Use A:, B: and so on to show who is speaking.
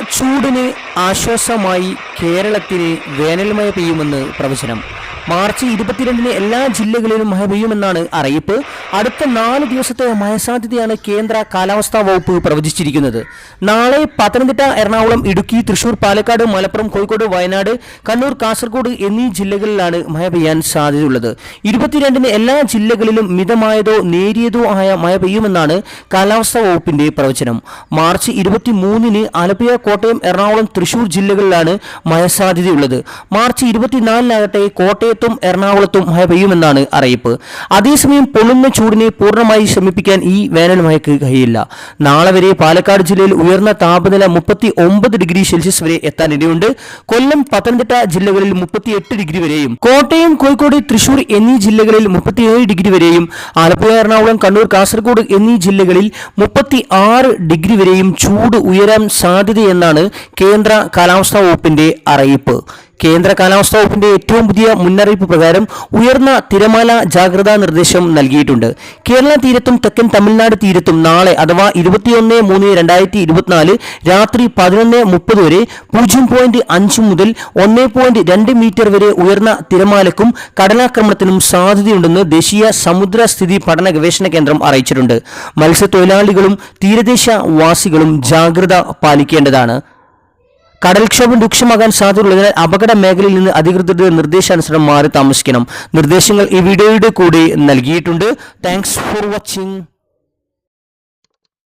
A: ചൂടിന് ആശ്വാസമായി കേരളത്തിന് വേനൽമഴ പെയ്യുമെന്ന് പ്രവചനം. മാർച്ച് ഇരുപത്തിരണ്ടിന് എല്ലാ ജില്ലകളിലും മഴ പെയ്യുമെന്നാണ് അറിയിപ്പ്. അടുത്ത നാല് ദിവസത്തെ മഴ സാധ്യതയാണ് കേന്ദ്ര കാലാവസ്ഥാ വകുപ്പ് പ്രവചിച്ചിരിക്കുന്നത്. നാളെ പത്തനംതിട്ട എറണാകുളം ഇടുക്കി തൃശൂർ പാലക്കാട് മലപ്പുറം കോഴിക്കോട് വയനാട് കണ്ണൂർ കാസർഗോഡ് എന്നീ ജില്ലകളിലാണ് മഴ പെയ്യാൻ സാധ്യതയുള്ളത്. ഇരുപത്തിരണ്ടിന് എല്ലാ ജില്ലകളിലും മിതമായതോ നേരിയതോ ആയ മഴ പെയ്യുമെന്നാണ് കാലാവസ്ഥാ വകുപ്പിന്റെ പ്രവചനം. മാർച്ച് ഇരുപത്തിമൂന്നിന് ആലപ്പുഴ കോട്ടയം എറണാകുളം തൃശൂർ ജില്ലകളിലാണ് മഴ സാധ്യതയുള്ളത്. മാർച്ച് ഇരുപത്തിനാലിനാകട്ടെ കോട്ടയത്തും എറണാകുളത്തും മഴ പെയ്യുമെന്നാണ് അറിയിപ്പ്. അതേസമയം പൊള്ളുന്ന ചൂടിനെ പൂർണമായി ശമിപ്പിക്കാൻ ഈ വേനൽ മഴയ്ക്ക് കഴിയില്ല. നാളെ വരെ പാലക്കാട് ജില്ലയിൽ ഉയർന്ന താപനില മുപ്പത്തി ഒമ്പത് ഡിഗ്രി സെൽഷ്യസ് വരെ എത്താനിടയുണ്ട് കൊല്ലം പത്തനംതിട്ട ജില്ലകളിൽ മുപ്പത്തിയെട്ട് ഡിഗ്രി വരെയും കോട്ടയം കോഴിക്കോട് തൃശൂർ എന്നീ ജില്ലകളിൽ മുപ്പത്തിയേഴ് ഡിഗ്രി വരെയും ആലപ്പുഴ എറണാകുളം കണ്ണൂർ കാസർഗോഡ് എന്നീ ജില്ലകളിൽ മുപ്പത്തി ആറ് ഡിഗ്രി വരെയും ചൂട് ഉയരാൻ സാധ്യതയെന്നാണ് കേന്ദ്ര കാലാവസ്ഥാ വകുപ്പിന്റെ അറിയിപ്പ്. കേന്ദ്ര കാലാവസ്ഥാ വകുപ്പിന്റെ ഏറ്റവും പുതിയ മുന്നറിയിപ്പ് പ്രകാരം ഉയർന്ന തിരമാല ജാഗ്രതാ നിർദ്ദേശം നൽകിയിട്ടുണ്ട്. കേരള തീരത്തും തെക്കൻ തമിഴ്നാട് തീരത്തും നാളെ അഥവാ ഇരുപത്തിയൊന്ന് മൂന്ന് രണ്ടായിരത്തി ഇരുപത്തിനാല് രാത്രി പതിനൊന്ന് മുപ്പത് വരെ പൂജ്യം പോയിന്റ് അഞ്ച് മുതൽ ഒന്ന് പോയിന്റ് രണ്ട് മീറ്റർ വരെ ഉയർന്ന തിരമാലക്കും കടലാക്രമണത്തിനും സാധ്യതയുണ്ടെന്ന് ദേശീയ സമുദ്ര സ്ഥിതി പഠന ഗവേഷണ കേന്ദ്രം അറിയിച്ചിട്ടുണ്ട്. മത്സ്യത്തൊഴിലാളികളും തീരദേശവാസികളും ജാഗ്രത പാലിക്കേണ്ടതാണ്. കടൽക്ഷോഭം രൂക്ഷമാകാൻ സാധ്യതയുള്ളതിനാൽ അപകട മേഖലയിൽ നിന്ന് അധികൃതരുടെ നിർദ്ദേശാനുസരണം മാറി താമസിക്കണം. നിർദ്ദേശങ്ങൾ ഈ വീഡിയോയുടെ കൂടി നൽകിയിട്ടുണ്ട്. Thanks for watching